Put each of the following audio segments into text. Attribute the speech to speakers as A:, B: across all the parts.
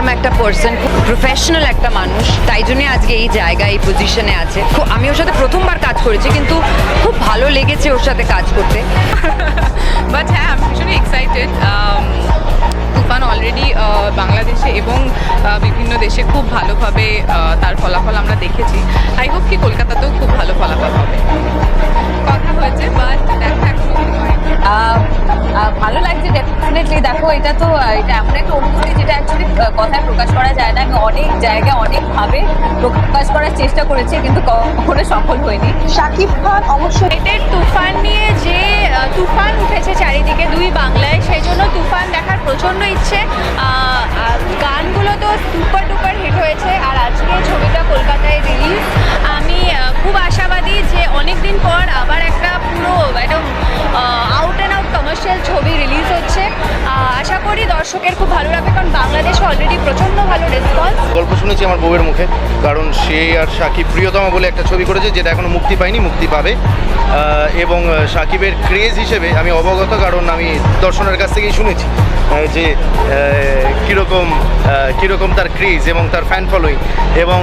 A: Worm একটা person খুব professional একটা মানুষ তাই জন্যই আজকে এই জায়গায় এই পজিশনে আছে। খুব- আমি ওর সাথে প্রথমবার কাজ করেছি কিন্তু খুব ভালো লেগেছে ওর সাথে কাজ করতে।
B: বাট হ্যাঁ আমি ভীষণই এক্সাইটেড তুফান অলরেডি বাংলাদেশে এবং বিভিন্ন দেশে খুব ভালোভাবে তার ফলাফল আমরা দেখেছি। আই হোপ কি কলকাতাতেও খুব ভালো ফলাফল হবে। কথা হয়েছে বাট দেখা
C: ভালো লাগছে ডেফিনেটলি দেখো এটা তো এটা এমন একটা প্রকাশ করা যায় না। আমি অনেক জায়গায় অনেকভাবে প্রকাশ করার চেষ্টা করেছি কিন্তু কখনো সফল হয়নি।
D: শাকিব খান অবশ্যই
E: এদের তুফান নিয়ে যে তুফান উঠেছে চারিদিকে দুই বাংলায় সেই জন্য তুফান দেখার প্রচণ্ড ইচ্ছে। গানগুলো তো সুপার ডুপার হিট হয়েছে আর আজকে ছবিটা কলকাতায় রিলিজ আমি খুব আশাবাদী যে অনেক দিন পর দর্শকের খুব ভালো লাগবে, কারণ বাংলাদেশে অলরেডি প্রচণ্ড ভালো রেসপন্স
F: গল্প শুনেছি আমার বউয়ের মুখে, কারণ সে আর সাকিব প্রিয়তমা বলে একটা ছবি করেছে, যেটা এখনও মুক্তি পায়নি, মুক্তি পাবে। এবং সাকিবের ক্রেজ হিসেবে আমি অবগত, কারণ আমি দর্শনের কাছ থেকেই শুনেছি যে কীরকম কীরকম তার ক্রেজ এবং তার ফ্যান ফলোয়িং এবং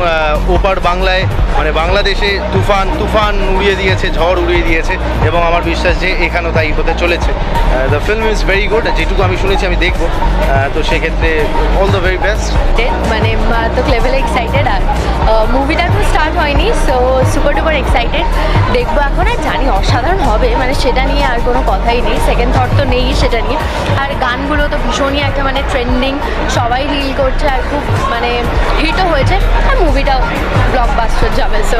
F: ওপার বাংলায় মানে বাংলাদেশে তুফান তুফান উড়িয়ে দিয়েছে, ঝড় উড়িয়ে দিয়েছে, এবং আমার বিশ্বাস যে এখানেও তাই হতে চলেছে। The film is very good যেটুকু আমি শুনেছি আমি দেখব। তো সেক্ষেত্রে অল দ্য ভেরি বেস্ট
E: মানে মারাত্মক লেভেলে এক্সাইটেড আর মুভিটা তো স্টার্ট হয়নি সো সুপার ডুপার এক্সাইটেড দেখব এখন আর জানি অসাধারণ হবে মানে সেটা নিয়ে আর কোনো কথাই নেই সেকেন্ড থট তো নেই সেটা নিয়ে। আর গানগুলো তো ভীষণই একটা মানে ট্রেন্ডিং সবাই রিল করছে আর খুব মানে হিটও হয়েছে, আর মুভিটাও ব্লকবাস্টার যাবে সো